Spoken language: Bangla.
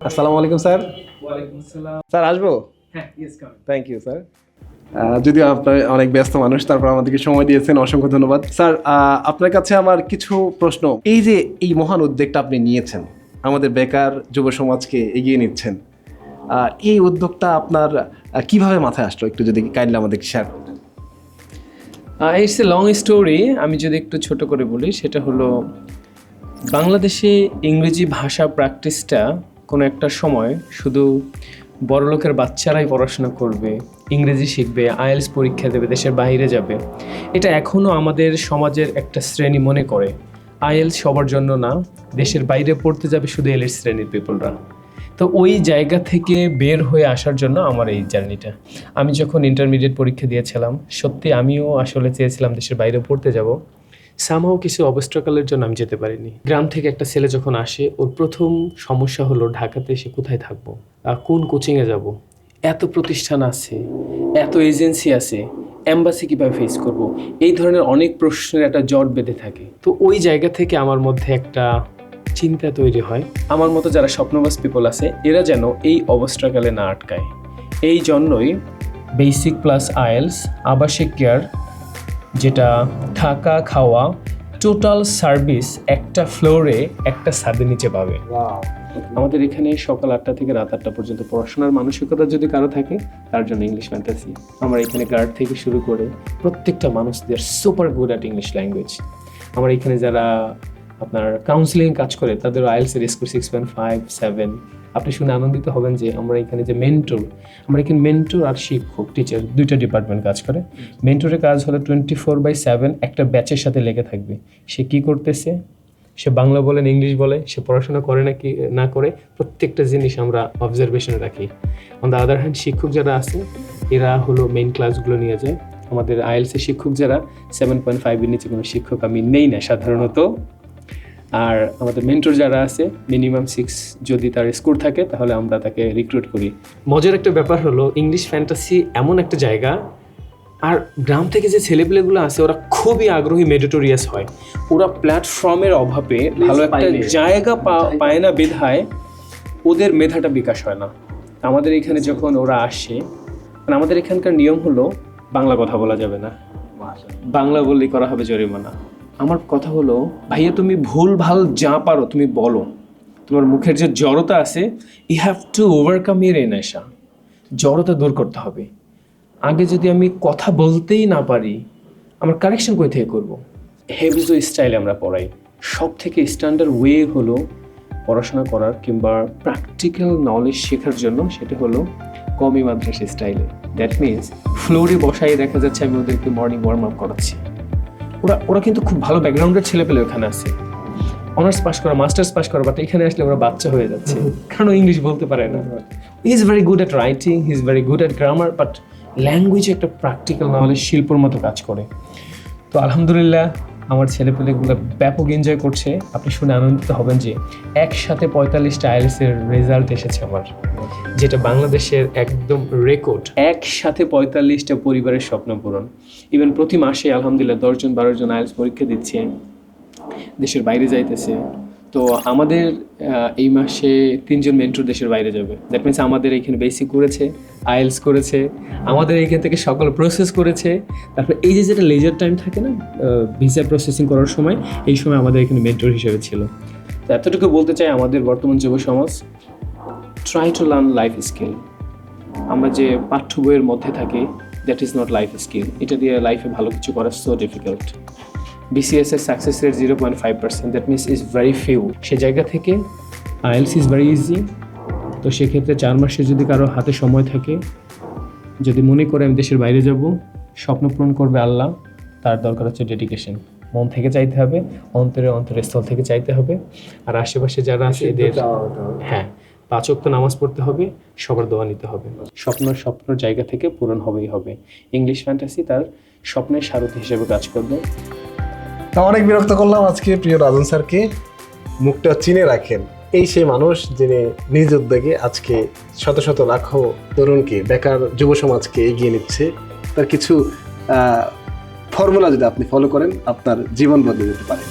আসসালামু আলাইকুম স্যার। স্যার আসব? থ্যাংক ইউ স্যার যদিও আপনার অনেক ব্যস্ত মানুষ তারপর আমাদেরকে সময় দিয়েছেন অসংখ্য ধন্যবাদ। স্যার আহ, আপনার কাছে আমার কিছু প্রশ্ন। এই যে এই মহান উদ্যোগটা আপনি নিয়েছেন আমাদের বেকার যুব সমাজকে এগিয়ে নিচ্ছেন এই উদ্যোগটা আপনার কীভাবে মাথায় আসলো? একটু যদি কাইন্ডলি আমাদের শেয়ার করতেন। ইটস এ লং স্টোরি আমি যদি একটু ছোট করে বলি, সেটা হলো, বাংলাদেশে ইংরেজি ভাষা প্র্যাকটিসটা কোনো একটা সময় শুধু বড়লোকের বাচ্চারাই পড়াশোনা করবে, ইংরেজি শিখবে আইএলস পরীক্ষা দেবে, দেশের বাইরে যাবে। এটা এখনও আমাদের সমাজের একটা শ্রেণি মনে করে। আইএলস সবার জন্য না, দেশের বাইরে পড়তে যাবে শুধু এলিট শ্রেণির পিপলরা তো ওই জায়গা থেকে বের হয়ে আসার জন্য আমার এই জার্নিটা। আমি যখন ইন্টারমিডিয়েট পরীক্ষা দিয়েছিলাম, সত্যি আমিও আসলে চেয়েছিলাম দেশের বাইরে পড়তে যাব। সামহাও কিছু অবস্ট্রাকালের জন্য আমি যেতে পারিনি। গ্রাম থেকে একটা ছেলে যখন আসে, ওর প্রথম সমস্যা হলো ঢাকাতে এসে কোথায় থাকব কোন কোচিংয়ে যাব। এত প্রতিষ্ঠান আছে, এত এজেন্সি আছে অ্যাম্বাসি কীভাবে ফেস করব? এই ধরনের অনেক প্রশ্নের একটা জট বেঁধে থাকে। তো ওই জায়গা থেকে আমার মধ্যে একটা চিন্তা তৈরি হয়। আমার মতো যারা স্বপ্নবাস পিপল আছে এরা যেন এই অবস্ট্রাকালে না আটকায়। এই জন্যই বেসিক প্লাস আয়েলস আবাসিক কেয়ার যেটা থাকা খাওয়া টোটাল সার্ভিস একটা ফ্লোরে একটা ছাদের নিচে পাবে। আমাদের এখানে সকাল আটটা থেকে রাত আটটা পর্যন্ত পড়াশোনার মানসিকতা যদি কারও থাকে তার জন্য ইংলিশ ফ্যান্টাসি আমরা এখানে গার্ড থেকে শুরু করে প্রত্যেকটা মানুষ they're super good at English language আমার এখানে যারা আপনার কাউন্সিলিং কাজ করে, তাদের আইএলসের score six point five seven আপনি শুনে আনন্দিত হবেন যে আমরা এখানে যে মেন্টর আমরা এখানে মেন্টর আর শিক্ষক টিচার দুইটা ডিপার্টমেন্ট কাজ করে। মেন্টরের কাজ হলো টোয়েন্টি ফোর বাই সেভেন একটা ব্যাচের সাথে লেগে থাকবে। সে কি করতেছে? সে বাংলা বলেন, ইংলিশ বলে, সে পড়াশোনা করে না কি, না করে, প্রত্যেকটা জিনিস আমরা অবজারভেশনে রাখি। অন দ্য আদার হ্যান্ড শিক্ষক যারা আছে এরা হলো মেইন ক্লাসগুলো নিয়ে যায়। আমাদের আইএলসি শিক্ষক যারা সেভেন পয়েন্ট ফাইভের নিচে কোনো শিক্ষক আমি নেই না, সাধারণত। আর আমাদের মেন্টর যারা আছে মিনিমাম সিক্স যদি তার স্কোর থাকে তাহলে আমরা তাকে রিক্রুট করি। মজার একটা ব্যাপার হলো ইংলিশ ফ্যান্টাসি এমন একটা জায়গা আর গ্রাম থেকে যে ছেলেপেলেগুলো আছে ওরা খুবই আগ্রহী মেডিটোরিয়াস হয়। ওরা প্ল্যাটফর্মের অভাবে ভালো একটা জায়গা পায় না। বেধায় ওদের মেধাটা বিকাশ হয় না। আমাদের এখানে যখন ওরা আসে মানে আমাদের এখানকার নিয়ম হলো বাংলা কথা বলা যাবে না। বাংলা বললেই করা হবে জরিমানা। আমার কথা হলো, ভাইয়া তুমি ভুল ভালো যা পারো তুমি বলো। তোমার মুখের যে জড়তা আছে ইউ হ্যাভ টু ওভারকাম ইয়ের নেশা জড়তা দূর করতে হবে। আগে যদি আমি কথা বলতেই না পারি, আমার কারেকশন কই থেকে করব? হেভিজো স্টাইলে আমরা পড়াই। সব থেকে স্ট্যান্ডার্ড ওয়ে হলো পড়াশোনা করার কিংবা প্র্যাকটিক্যাল নলেজ শেখার জন্য, সেটা হলো কমি মাদ্রাসা স্টাইলে দ্যাট মিনস ফ্লোরে বসাই দেখা যাচ্ছে আমি ওদেরকে মর্নিং ওয়ার্ম আপ করাচ্ছি। ওরা ওরা কিন্তু খুব ভালো ব্যাকগ্রাউন্ডের ছেলে পেলে ওখানে আছে। অনার্স পাস করা মাস্টার্স পাস করা বাট এখানে আসলে ওরা বাচ্চা হয়ে যাচ্ছে। কারণ ইংলিশ বলতে পারে না। He is very good at writing he is very good at grammar but language একটা প্র্যাকটিক্যাল নলেজ শিল্পর মতো কাজ করে। তো আলহামদুলিল্লাহ আমার ছেলেপেলেগুলো ব্যাপক এনজয় করছে। আপনি শুনে আনন্দিত হবেন যে একসাথে পঁয়তাল্লিশটা আইএলসের রেজাল্ট এসেছে আমার, যেটা বাংলাদেশের একদম রেকর্ড একসাথে পঁয়তাল্লিশটা পরিবারের স্বপ্ন পূরণ। ইভেন প্রতি মাসে আলহামদুলিল্লাহ দশজন বারোজন আইএলস পরীক্ষা দিচ্ছে, দেশের বাইরে যাইতেছে। তো আমাদের এই মাসে তিনজন মেন্টর দেশের বাইরে যাবে। দ্যাট মিনস আমাদের এখানে বেসিক করেছে আইএলস করেছে, আমাদের এইখান থেকে সকল প্রসেস করেছে। তারপর এই যে যেটা লেজার টাইম থাকে না ভিসা প্রসেসিং করার সময়, এই সময় আমাদের এখানে মেন্টর হিসেবে ছিল। তো এতটুকু বলতে চাই আমাদের বর্তমান যুব সমাজ try to learn life skill আমরা যে পাঠ্য বইয়ের মধ্যে থাকি that is not life skill এটা দিয়ে লাইফে ভালো কিছু করা সো ডিফিকাল্ট বিসিএস এর success rate zero point five percent that means is very few সে জায়গা থেকে আইএলস ইজ ভেরি ইজি তো সেক্ষেত্রে চার মাসে যদি কারও হাতে সময় থাকে যদি মনে করে আমি দেশের বাইরে যাব স্বপ্ন পূরণ করবে আল্লাহ তার দরকার হচ্ছে ডেডিকেশন মন থেকে চাইতে হবে অন্তরে অন্তরের স্থল থেকে চাইতে হবে। আর আশেপাশে যারা আছে এদের হ্যাঁ পাঁচ ওয়াক্ত নামাজ পড়তে হবে সবার দোয়া নিতে হবে। স্বপ্ন স্বপ্নর জায়গা থেকে পূরণ হবেই হবে। ইংলিশ ফ্যান্টাসি তার স্বপ্নের সারথি হিসেবে কাজ করবে। তা অনেক বিরক্ত করলাম আজকে প্রিয় রাজন স্যারকে। মুখটা চিনে রাখেন। এই সেই মানুষ যিনি নিজ উদ্যোগে আজকে শত শত লাখো তরুণকে, বেকার যুব সমাজকে এগিয়ে নিচ্ছে। তার কিছু ফর্মুলা যদি আপনি ফলো করেন, আপনার জীবন বদলে যেতে পারে।